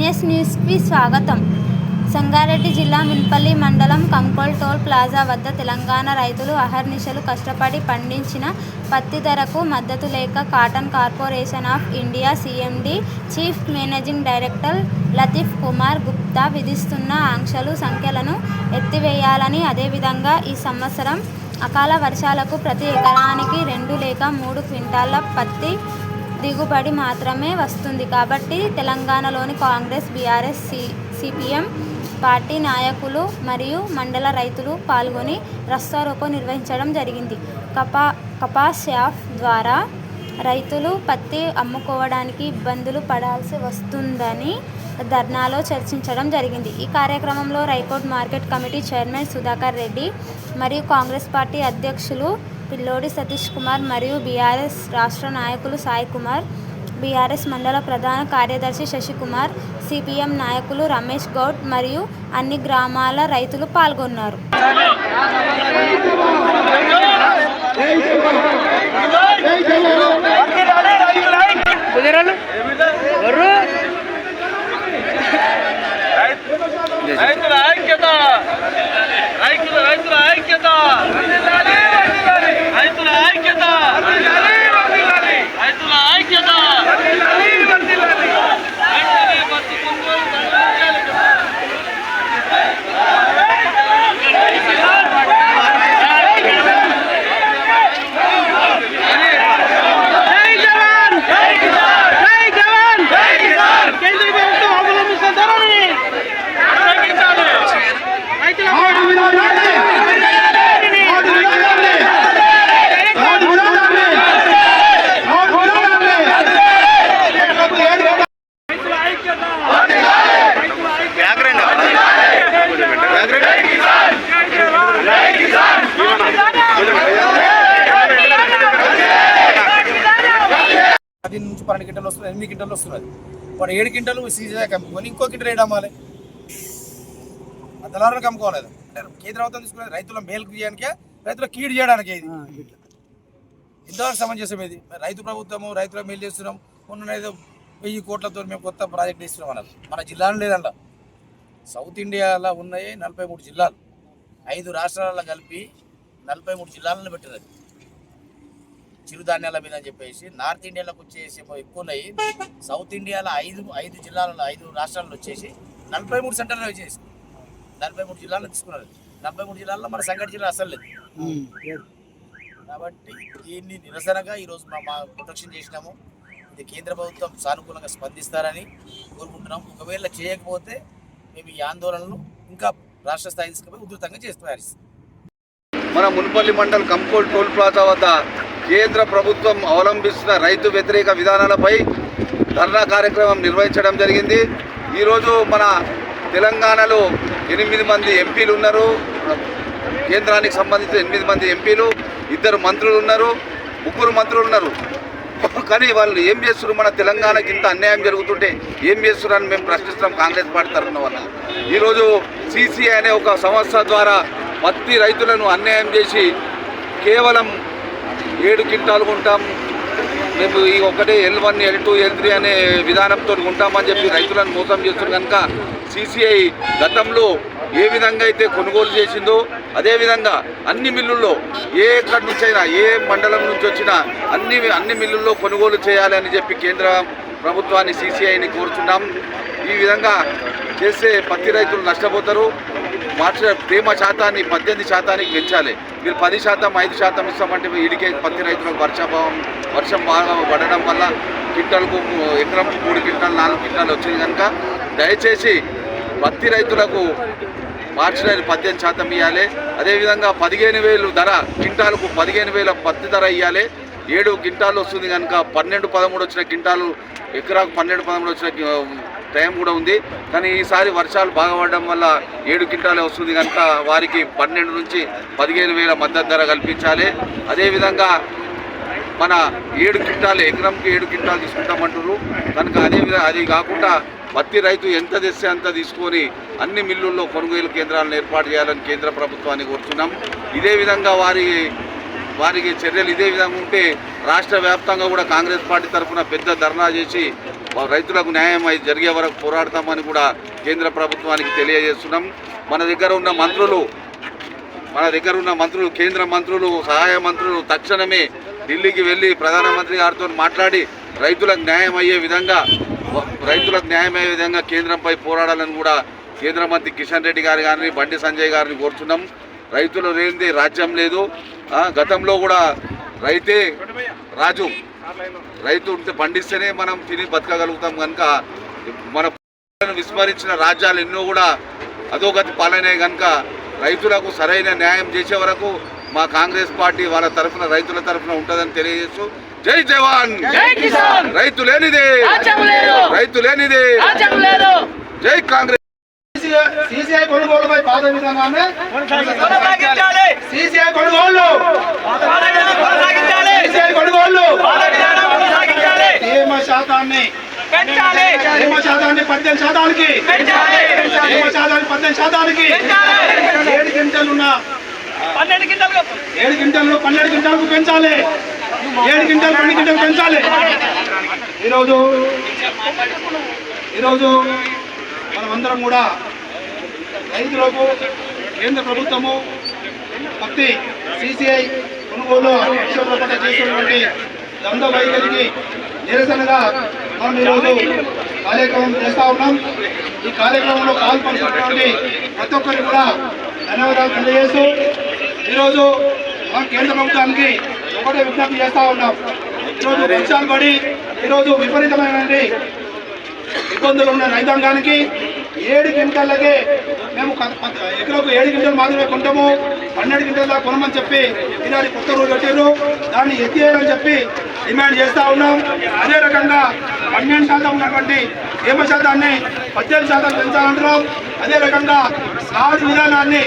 NS న్యూస్కి స్వాగతం. సంగారెడ్డి జిల్లా మున్పల్లి మండలం కంకోల్ టోల్ ప్లాజా వద్ద తెలంగాణ రైతులు అహర్నిశలు కష్టపడి పండించిన పత్తి ధరకు మద్దతు లేక cotton corporation of India CMD chief managing director Latif Kumar Gupta విధిస్తున్న ఆంక్షలు సంఖ్యలను ఎత్తివేయాలని అదేవిధంగా ఈ సంవత్సరం అకాల వర్షాలకు ప్రతి ఎకరానికి రెండు లేక మూడు క్వింటాల పత్తి దిగుబడి మాత్రమే వస్తుంది కాబట్టి తెలంగాణలోని Congress BRS C CPM party నాయకులు మరియు మండల రైతులు పాల్గొని రస్తారోకో నిర్వహించడం జరిగింది. కపా కపాస్ యాప్ ద్వారా రైతులు పత్తి అమ్ముకోవడానికి ఇబ్బందులు పడాల్సి వస్తుందని ధర్నాలో చర్చించడం జరిగింది. ఈ కార్యక్రమంలో Raikot market committee chairman Sudhakar Reddy మరియు కాంగ్రెస్ పార్టీ అధ్యక్షులు పిల్లోడి సతీష్ కుమార్ మరియు బీఆర్ఎస్ రాష్ట్ర నాయకులు సాయి కుమార్ బీఆర్ఎస్ మండల ప్రధాన కార్యదర్శి శశికుమార్ సిపిఎం నాయకులు రమేష్ గౌడ్ మరియు అన్ని గ్రామాల రైతులు పాల్గొన్నారు కుదిరాలు ఎవరు రైతుల ఐక్యత రైతుల రైతుల ఐక్యత రైతుల ఐక్యత రైతుల ఐక్యత రైతులే పత్తి కొనుగోలు ధరలు జై జవాన్ జై కిసాన్ జై జవాన్ జై కిసాన్ కేంద్ర ప్రభుత్వం అవలంబిస్తున్న ధోరణి రైతుల రైతుల ఐక్యత రైతుల ఐక్యత పది నుంచి పన్నెండు గింటలు వస్తున్నాయి ఎనిమిది గింటలు వస్తున్నది వాడు ఏడు గింటలు సీజన్ కమ్ముకొని ఇంకో గింటలు ఏడు అమ్మాలి. దళారులకు. అంటే కేంద్ర ప్రభుత్వం తీసుకునేది రైతుల మేలు చేయడానికే రైతుల కీడు చేయడానికి ఇది. ఎంతవరకు సమంజసం ఇది రైతు ప్రభుత్వము రైతుల మేలు చేస్తున్నాం. ఉన్న ఏదో వెయ్యి కోట్లతో మేము కొత్త ప్రాజెక్ట్ ఇస్తున్నాం అన్నారు. మన జిల్లాలో లేదంట. సౌత్ ఇండియాలో ఉన్నాయి నలభై మూడు జిల్లాలు. ఐదు రాష్ట్రాలలో కలిపి నలభై మూడు జిల్లాలను పెట్టినది చిరుధాన్యాల మీద అని చెప్పేసి నార్త్ ఇండియాలోకి వచ్చేసి ఏమో ఎక్కువ ఉన్నాయి. సౌత్ ఇండియాలో ఐదు ఐదు జిల్లాలలో ఐదు రాష్ట్రాల్లో వచ్చేసి నలభై మూడు సెంటర్లు వచ్చేసి నలభై మూడు జిల్లాల్లో తీసుకున్నారు. నలభై మూడు జిల్లాల్లో మన సంగటి జిల్లా అసలు లేదు. కాబట్టి దీన్ని నిరసనగా ఈరోజు మా ప్రొటెక్షన్ చేసినాము. ఇది కేంద్ర ప్రభుత్వం సానుకూలంగా స్పందిస్తారని కోరుకుంటున్నాం ఒకవేళ చేయకపోతే మేము ఈ ఆందోళనలు ఇంకా రాష్ట్ర స్థాయి తీసుకుపోయి ఉధృతంగా చేస్తూ మన మున్పల్లి మండల్ కంకోల్ టోల్ ప్లాజా వద్ద కేంద్ర ప్రభుత్వం అవలంబిస్తున్న రైతు వ్యతిరేక విధానాలపై ధర్నా కార్యక్రమం నిర్వహించడం జరిగింది. ఈరోజు మన తెలంగాణలో ఎనిమిది మంది ఎంపీలు ఉన్నారు. కేంద్రానికి సంబంధించిన ఎనిమిది మంది ఎంపీలు ఇద్దరు మంత్రులు ఉన్నారు ముగ్గురు మంత్రులు ఉన్నారు. కానీ వాళ్ళు ఏం చేస్తున్నారు? మన తెలంగాణకి ఇంత అన్యాయం జరుగుతుంటే ఏం చేస్తున్నారని మేము ప్రశ్నిస్తున్నాం కాంగ్రెస్ పార్టీ తరఫున వల్ల. ఈరోజు సీసీ అనే ఒక సంస్థ ద్వారా పత్తి రైతులను అన్యాయం చేసి కేవలం ఏడు క్వింటాలు కొంటాం. మేము ఈ ఒకటే L one L two L three అనే విధానంతో ఉంటామని చెప్పి రైతులను మోసం చేస్తున్నారు. కనుక సిసిఐ గతంలో ఏ విధంగా అయితే కొనుగోలు చేసిందో అదేవిధంగా అన్ని మిల్లుల్లో ఏ ఎక్కడి నుంచి అయినా ఏ మండలం నుంచి వచ్చినా అన్ని అన్ని మిల్లుల్లో కొనుగోలు చేయాలి అని చెప్పి కేంద్ర ప్రభుత్వాన్ని సిసిఐని కోరుచున్నాం. ఈ విధంగా చేస్తే పత్తి రైతులు నష్టపోతారు. మార్చ తేమ శాతాన్ని పద్దెనిమిది శాతానికి పెంచాలి. మీరు పది శాతం ఐదు శాతం ఇస్తామంటే ఇడికే పత్తి రైతులకు వర్షాభావం వర్షం బాగా పడడం వల్ల క్వింటాలకు ఎకరం మూడు క్వింటాలు నాలుగు క్వింటాలు వచ్చింది కనుక దయచేసి పత్తి రైతులకు మార్చి నెల పద్దెనిమిది శాతం ఇవ్వాలి అదేవిధంగా పదిహేను వేలు ధర కింటాలకు పదిహేను వేల పత్తి ధర ఇవ్వాలి ఏడు క్వింటాలు వస్తుంది కనుక పన్నెండు పదమూడు వచ్చిన క్వింటాలు ఎకరాకు పన్నెండు పదమూడు వచ్చిన టైం కూడా ఉంది. కానీ ఈసారి వర్షాలు బాగా పడడం వల్ల ఏడు క్వింటాలే వస్తుంది కనుక వారికి పన్నెండు నుంచి పదిహేను వేల మద్దతు ధర కల్పించాలి. అదేవిధంగా మన ఏడు క్వింటాలు ఎకరంకి ఏడు క్వింటాలు తీసుకుంటామంటారు కనుక అదేవిధంగా అది కాకుండా పత్తి రైతు ఎంత తెస్తే అంత తీసుకొని అన్ని మిల్లుల్లో కొనుగోలు కేంద్రాలను ఏర్పాటు చేయాలని కేంద్ర ప్రభుత్వాన్ని కోరుతున్నాం ఇదే విధంగా వారి వారికి చర్యలు ఇదే విధంగా ఉంటే రాష్ట్ర వ్యాప్తంగా కూడా కాంగ్రెస్ పార్టీ తరఫున పెద్ద ధర్నా చేసి రైతులకు న్యాయం అయి జరిగే వరకు పోరాడతామని కూడా కేంద్ర ప్రభుత్వానికి తెలియజేస్తున్నాం. మన దగ్గర ఉన్న మంత్రులు మన దగ్గర ఉన్న మంత్రులు కేంద్ర మంత్రులు సహాయ మంత్రులు తక్షణమే ఢిల్లీకి వెళ్ళి ప్రధానమంత్రి గారితో మాట్లాడి రైతులకు న్యాయం అయ్యే విధంగా రైతులకు న్యాయం అయ్యే విధంగా కేంద్రంపై పోరాడాలని కూడా కేంద్ర మంత్రి కిషన్ రెడ్డి గారు గారిని బండి సంజయ్ గారిని కోరుతున్నాం రైతులు లేనిది రాజ్యం లేదు. గతంలో కూడా రైతే రాజు రైతు ఉంటే పండిస్తేనే మనం తిని బతకగలుగుతాం కనుక మన విస్మరించిన రాజ్యాలు ఎన్నో కూడా అధోగతి పాలనే కనుక రైతులకు సరైన న్యాయం చేసే వరకు మా కాంగ్రెస్ పార్టీ వాళ్ళ తరఫున రైతుల తరఫున ఉంటుందని తెలియజేస్తూ జై జవాన్! రైతు లేనిదే! రైతు లేనిదే! జై కాంగ్రెస్! సీసీఐ కొనుగోలుపై పాత విధానాన్ని సీసీఐ కొనుగోలు కొనసాగించాలి. సీసీఐ కొనసాగించాలి. తేమ శాతాన్ని తేమ శాతాన్ని పద్దెనిమిది శాతానికి పెంచాలి. తేమ శాతాన్ని పద్దెనిమిది శాతానికి ఏడు గంటలున్న పన్నెండు కింటలు ఏడు గంటలు పన్నెండు గంటలకు పెంచాలి. ఏడు గంటలు పన్నెండు గంటలు పెంచాలి. ఈరోజు ఈరోజు మనమందరం కూడా రైతులకు కేంద్ర ప్రభుత్వము పత్తి సిసిఐ కొనుగోలు విషయంలో చేసినటువంటి దంద వైఖరికి నిరసనగా మనం ఈరోజు కార్యక్రమం చేస్తా ఉన్నాం. ఈ కార్యక్రమంలో పాల్పంచుకున్నటువంటి ప్రతి ఒక్కరికి కూడా ధన్యవాదాలు తెలియజేస్తూ ఈరోజు మనం కేంద్ర ప్రభుత్వానికి ఒకటే విజ్ఞప్తి చేస్తా ఉన్నాం. ఈరోజు వర్షాలు పడి ఈరోజు విపరీతమైనటువంటి ఇబ్బందులు ఉన్న రైతాంగానికి ఏడు క్వింటాలకే మేము క- ఎకరకు ఏడు గంటలు మాత్రమే కొంటాము పన్నెండు గంటల దాకా కొనమని చెప్పి ఈనాడు కొత్త రోజు పెట్టారు దాన్ని ఎత్తివేయాలని చెప్పి డిమాండ్ చేస్తూ ఉన్నాం. అదే రకంగా పన్నెండు శాతం ఉన్నటువంటి తేమ శాతాన్ని పద్దెనిమిది శాతం పెంచాలంటున్నాం. అదే రకంగా స్లాట్ విధానాన్ని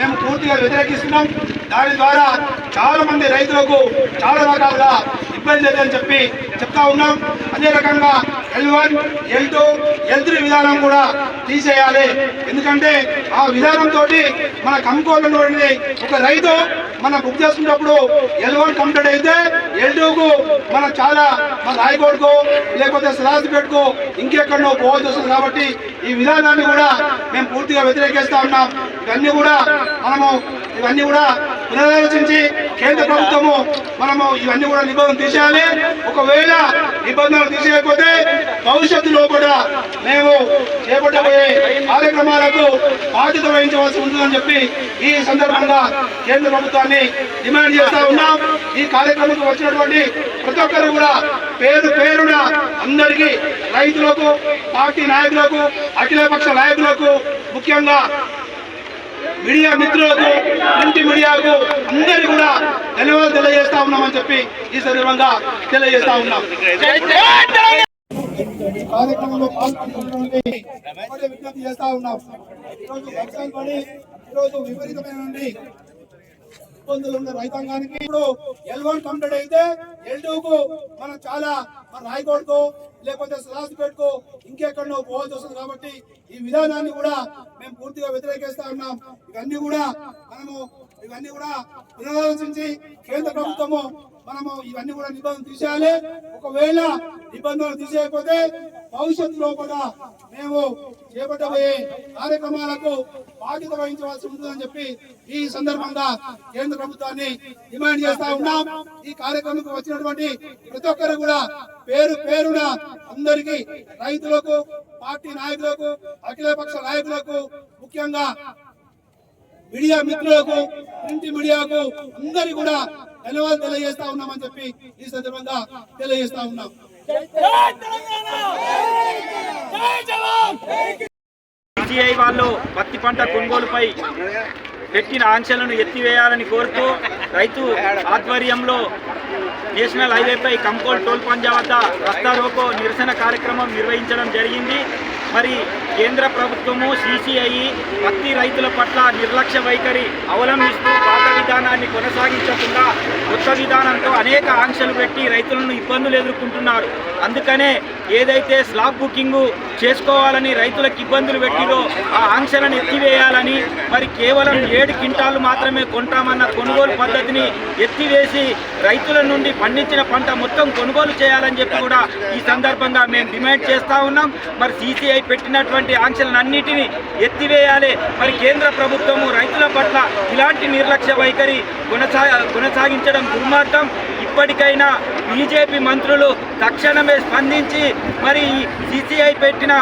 మేము పూర్తిగా వ్యతిరేకిస్తున్నాం. దాని ద్వారా చాలా మంది రైతులకు చాలా రకాలుగా ఇబ్బంది లేదని చెప్పి చెప్తా ఉన్నాం. అదే రకంగా L one L two L three విధానం కూడా తీసేయాలి. ఎందుకంటే ఆ విధానంతో మన కంకోళ్ళు ఒక రైతు మన బుక్ చేసుకున్నప్పుడు ఎల్ వన్ కంప్లీట్ అయితే ఎల్ టూకు మన చాలా మన రాయకోడ్కు లేకపోతే సిరాజ్పేట్కు ఇంకెక్కడో పోవాల్సి వస్తుంది కాబట్టి ఈ విధానాన్ని కూడా మేము పూర్తిగా వ్యతిరేకిస్తా ఉన్నాం. ఇవన్నీ కూడా మనము ఇవన్నీ కూడా పునరాలోచించి కేంద్ర ప్రభుత్వము మనము ఇవన్నీ కూడా నిబంధనలు తీసేయాలి. ఒకవేళ నిబంధనలు తీసేయకపోతే భవిష్యత్తులో కూడా మేము చేపట్టబోయే కార్యక్రమాలకు బాధ్యత వహించవలసి ఉంటుందని చెప్పి ఈ సందర్భంగా కేంద్ర ప్రభుత్వాన్ని డిమాండ్ చేస్తా ఉన్నాం. ఈ కార్యక్రమంకి వచ్చినటువంటి ప్రతి ఒక్కరు కూడా పేరు పేరున అందరికీ రైతులకు పార్టీ నాయకులకు అఖిలపక్ష నాయకులకు ముఖ్యంగా మీడియా మిత్రులకు ఇంటి మీడియాకు అందరికీ కూడా ధన్యవాదాలు తెలియజేస్తా ఉన్నామని చెప్పి ఈ సందర్భంగా తెలియజేస్తా ఉన్నాం. కార్యక్రమంలో పాల్గొంటున్నటువంటి విజ్ఞప్తి చేస్తా ఉన్నాం. ఈరోజు వర్షాలు పడి ఈరోజు విపరీతమైనటువంటి ఇబ్బందులు ఉన్న రైతాంగానికి ఇప్పుడు ఎల్ వన్ కంప్లీట్ అయితే ఎల్కు మనం చాలా మన రాయకోడ్కో లేకపోతే సిరాజ్పేట్కో ఇంకెక్కడో పోవాల్సి వస్తుంది కాబట్టి ఈ విధానాన్ని కూడా మేము పూర్తిగా వ్యతిరేకిస్తా ఉన్నాం. ఇవన్నీ కూడా మనము ఇవన్నీ కూడా పునరాలోచించి కేంద్ర ప్రభుత్వము మనము ఇవన్నీ కూడా నిబంధనలు తీసేయాలి. ఒకవేళ నిబంధనలు తీసేయకపోతే భవిష్యత్తులో కూడా మేము చేపట్టబోయే కార్యక్రమాలకు బాధ్యత వహించవలసి ఉంటుందని చెప్పి ఈ సందర్భంగా కేంద్ర ప్రభుత్వాన్ని డిమాండ్ చేస్తా ఉన్నాం. ఈ కార్యక్రమంకు వచ్చినటువంటి ప్రతి ఒక్కరు కూడా పేరు పేరున అందరికీ రైతులకు పార్టీ నాయకులకు అఖిలపక్ష నాయకులకు ముఖ్యంగా మీడియా మిత్రులకు ప్రింట్ మీడియాకు అందరి కూడా ధన్యవాదాలు తెలియజేస్తా ఉన్నామని చెప్పి ఈ సందర్భంగా తెలియజేస్తా ఉన్నాం. సిఐ వాళ్ళు పత్తి పంట కొనుగోలుపై పెట్టిన ఆంక్షలను ఎత్తివేయాలని కోరుతూ రైతు ఆధ్వర్యంలో నేషనల్ హైవేపై కంకోల్ టోల్ పంజా వద్ద రస్తా రోకో నిరసన కార్యక్రమం నిర్వహించడం జరిగింది. మరి కేంద్ర ప్రభుత్వము సిసిఐ పత్తి రైతుల పట్ల నిర్లక్ష్య వైఖరి అవలంబిస్తూ విధానాన్ని కొనసాగించకుండా కొత్త విధానంతో అనేక ఆంక్షలు పెట్టి రైతులను ఇబ్బందులు ఎదుర్కొంటున్నారు. అందుకనే ఏదైతే స్లాబ్ బుకింగ్ చేసుకోవాలని రైతులకు ఇబ్బందులు పెట్టిరో ఆ ఆంక్షలను ఎత్తివేయాలని మరి కేవలం ఏడు క్వింటాలు మాత్రమే కొంటామన్న కొనుగోలు పద్ధతిని ఎత్తివేసి రైతుల నుండి పండించిన పంట మొత్తం కొనుగోలు చేయాలని చెప్పి కూడా ఈ సందర్భంగా మేము డిమాండ్ చేస్తా ఉన్నాం. మరి సిసిఐ పెట్టినటువంటి ఆంక్షలన్నిటిని ఎత్తివేయాలి. మరి కేంద్ర ప్రభుత్వము రైతుల పట్ల ఇలాంటి నిర్లక్ష్య వైఖరి కొనసా కొనసాగించడం దుర్మార్గం. ఇప్పటికైనా బీజేపీ మంత్రులు తక్షణమే స్పందించి మరి సిసిఐ పెట్టిన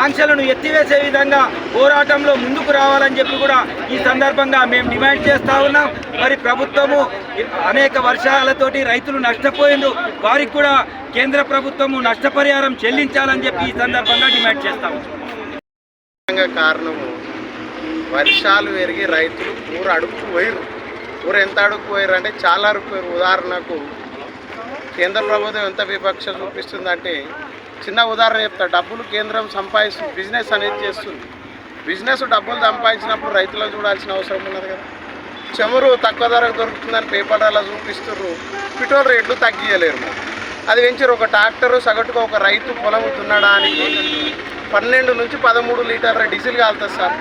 ఆంక్షలను ఎత్తివేసే విధంగా పోరాటంలో ముందుకు రావాలని చెప్పి కూడా ఈ సందర్భంగా మేము డిమాండ్ చేస్తా ఉన్నాం. మరి ప్రభుత్వము అనేక వర్షాలతోటి రైతులు నష్టపోయిండ్రు. వారికి కూడా కేంద్ర ప్రభుత్వము నష్టపరిహారం చెల్లించాలని చెప్పి ఈ సందర్భంగా డిమాండ్ చేస్తాము కారణము వర్షాలు పెరిగి రైతులు ఊర అడుక్కు పోయిరు ఊరు ఎంత అడుక్కుపోయారు అంటే చాలా అడుక్కుపోయారు. ఉదాహరణకు కేంద్ర ప్రభుత్వం ఎంత వివక్ష చూపిస్తుందంటే చిన్న ఉదాహరణ చెప్తా డబ్బులు కేంద్రం సంపాదిస్తుంది బిజినెస్ అనేది చేస్తుంది. బిజినెస్ డబ్బులు సంపాదించినప్పుడు రైతులకు చూడాల్సిన అవసరం ఉన్నది కదా. చమురు తక్కువ ధరకు దొరుకుతుందని పేపర్లలో చూపిస్తుర్రు. పెట్రోల్ రేట్లు తగ్గియలేరు. అది పెంచారు ఒక ట్రాక్టర్ సగటుగా ఒక రైతు పొలం దున్నడానికి పన్నెండు నుంచి పదమూడు లీటర్ల డీజిల్ కాలుతుంది సార్.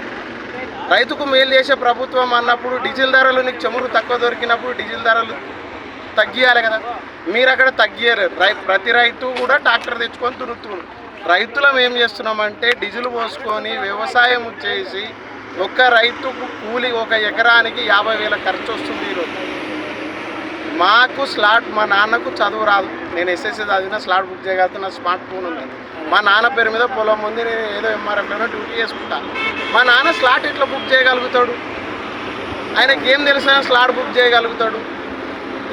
రైతుకు మేలు చేసే ప్రభుత్వం అన్నప్పుడు డీజిల్ ధరలు నీకు చమురు తక్కువ దొరికినప్పుడు డీజిల్ ధరలు తగ్గియాలి కదా. మీరు అక్కడ తగ్గియలేరు రై ప్రతి రైతు కూడా ట్రాక్టర్ తెచ్చుకొని తురుతున్నారు రైతులం ఏం చేస్తున్నామంటే డీజిల్ పోసుకొని వ్యవసాయం చేసి ఒక్క రైతుకు కూలి ఒక ఎకరానికి యాభై వేల ఖర్చు వస్తుంది ఈరోజు. మాకు స్లాట్ మా నాన్నకు చదువు రాదు. నేను ఎస్ఎస్సీ చదివిన స్లాట్ బుక్ చేయగలుగుతా స్మార్ట్ ఫోన్ ఉంది. మా నాన్న పేరు మీద పొలం ఉంది నేను ఏదో ఎంఆర్ఎఫ్లోనే డ్యూటీ చేసుకుంటా. మా నాన్న స్లాట్ ఇట్లా బుక్ చేయగలుగుతాడు? ఆయనకి ఏం తెలిసినా స్లాట్ బుక్ చేయగలుగుతాడు.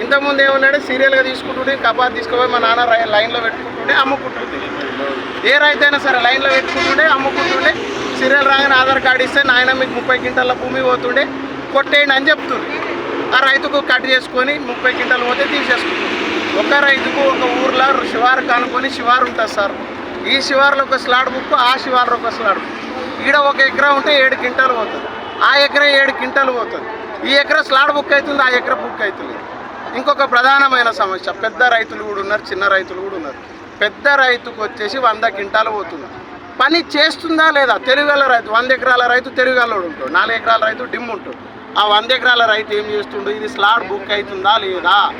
ఇంతకుముందు ఏమన్నాడు సీరియల్గా తీసుకుంటుండే కబాద్ తీసుకుపోయి మా నాన్న లైన్లో పెట్టుకుంటుండే అమ్ముకుంటుండే. ఏ రైతు అయినా సరే లైన్లో పెట్టుకుంటుండే అమ్ముకుంటుండే. సీరియల్ రాగానే ఆధార్ కార్డు ఇస్తే నాయన మీకు ముప్పై క్వింటాల భూమి పోతుండే. కొట్టేయండి అని చెప్తుంది ఆ రైతుకు కట్ చేసుకొని ముప్పై క్వింటాలు పోతే తీసేసుకుంటాం. ఒక రైతుకు ఒక ఊర్లో శివారు కానుకొని శివారు ఉంటుంది సార్. ఈ శివారులో ఒక స్లాడ్ బుక్ ఆ శివారులో ఒక స్లాడ్ బుక్. ఈడ ఒక ఎకరా ఉంటే ఏడు క్వింటాలు పోతుంది. ఆ ఎకరా ఏడు క్వింటాలు పోతుంది. ఈ ఎకరా స్లాడ్ బుక్ అవుతుంది ఆ ఎకరా బుక్ అవుతుంది. ఇంకొక ప్రధానమైన సమస్య పెద్ద రైతులు కూడా ఉన్నారు చిన్న రైతులు కూడా ఉన్నారు. పెద్ద రైతుకు వచ్చేసి వంద క్వింటాలు పోతుంది. పని చేస్తుందా లేదా? తెలుగుగల రైతు వంద ఎకరాల రైతు తెలుగుగల్లోడు ఉంటాడు నాలుగు ఎకరాల రైతు డిమ్ ఉంటాడు. ఆ వంద ఎకరాల రైతు ఏం చేస్తుండు? ఇది స్లాట్ బుక్ అవుతుందా లేదా?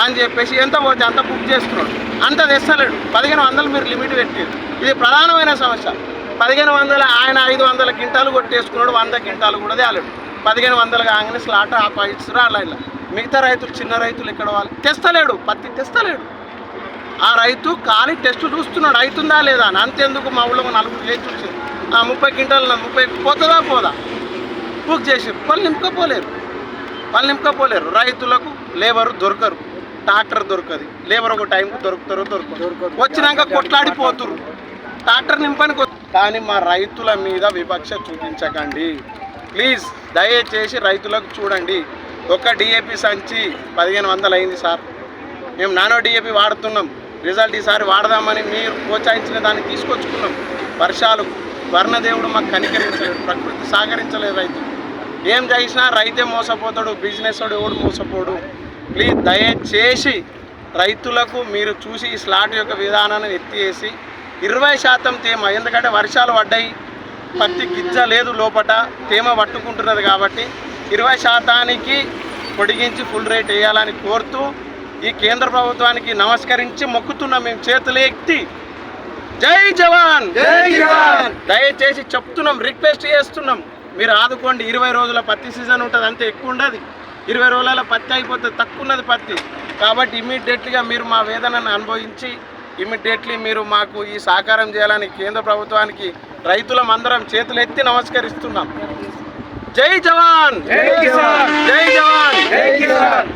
అని చెప్పేసి ఎంత పోతే అంత బుక్ చేస్తున్నాడు. అంత తెస్తలేడు. పదిహేను వందలు మీరు లిమిట్ పెట్టారు. ఇది ప్రధానమైన సమస్య. పదిహేను వందల ఆయన ఐదు వందల క్వింటాలు కొట్టేసుకున్నాడు వంద గింటాలు కూడా తేలేడు. పదిహేను వందలు కాగానే స్లాట్ ఆపాయిస్తున్నారు అలా ఇలా. మిగతా రైతులు చిన్న రైతులు ఎక్కడ వాళ్ళు తెస్తలేడు. పత్తి తెస్తలేడు. ఆ రైతు ఖాళీ టెస్ట్ చూస్తున్నాడు. అవుతుందా లేదా అని. అంతెందుకు మా ఊళ్ళో నలుగురు చేసి చూసి ఆ ముప్పై క్వింటాలు ముప్పై పోతుందా పోదా? బుక్ చేసి వాళ్ళు నింపుకపోలేరు. వాళ్ళు నింపుకపోలేరు. రైతులకు లేబరు దొరకరు. ట్రాక్టర్ దొరకదు. లేబర్ ఒక టైంకి దొరుకుతారో దొరకరు వచ్చినాక కొట్లాడిపోతురు. ట్రాక్టర్ నింపనికి వస్తు- కానీ మా రైతుల మీద వివక్ష చూపించకండి. ప్లీజ్ దయచేసి రైతులకు చూడండి. ఒక డిఏపి సంచి పదిహేను వందలు అయింది సార్. మేము నానో డిఏపి వాడుతున్నాం. రిజల్ట్ ఈసారి వాడదామని మీరు ప్రోత్సహించిన దాన్ని తీసుకొచ్చుకున్నాం. వర్షాలు వర్ణదేవుడు మాకు కనికరించలేదు. ప్రకృతి సహకరించలేదు రైతు ఏం చేసినా రైతే మోసపోతాడు బిజినెస్ వాడు ఎవడు మోసపోడు. ప్లీజ్ దయచేసి రైతులకు మీరు చూసి ఈ స్లాట్ యొక్క విధానాన్ని ఎత్తివేసి ఇరవై శాతం తేమ ఎందుకంటే వర్షాలు పడ్డాయి పత్తి గిజ్జ లేదు లోపట తేమ పట్టుకుంటున్నది కాబట్టి ఇరవై శాతానికి పొడిగించి ఫుల్ రేట్ వేయాలని కోరుతూ ఈ కేంద్ర ప్రభుత్వానికి నమస్కరించి మొక్కుతున్నాం మేము చేతులు ఎత్తి జై జవాన్! జై జవాన్! దయచేసి చెప్తున్నాం రిక్వెస్ట్ చేస్తున్నాం. మీరు ఆదుకోండి ఇరవై రోజుల పత్తి సీజన్ ఉంటుంది అంతే ఎక్కువ ఉండదు. ఇరవై రోజుల పత్తి అయిపోతుంది తక్కువ ఉన్నది పత్తి. కాబట్టి ఇమీడియట్లీగా మీరు మా వేదనను అనుభవించి ఇమీడియట్లీ మీరు మాకు ఈ సహకారం చేయాలని కేంద్ర ప్రభుత్వానికి రైతులం అందరం చేతులు ఎత్తి నమస్కరిస్తున్నాం. జై జవాన్! జై జవాన్ జై జవాన్! జై కిసాన్!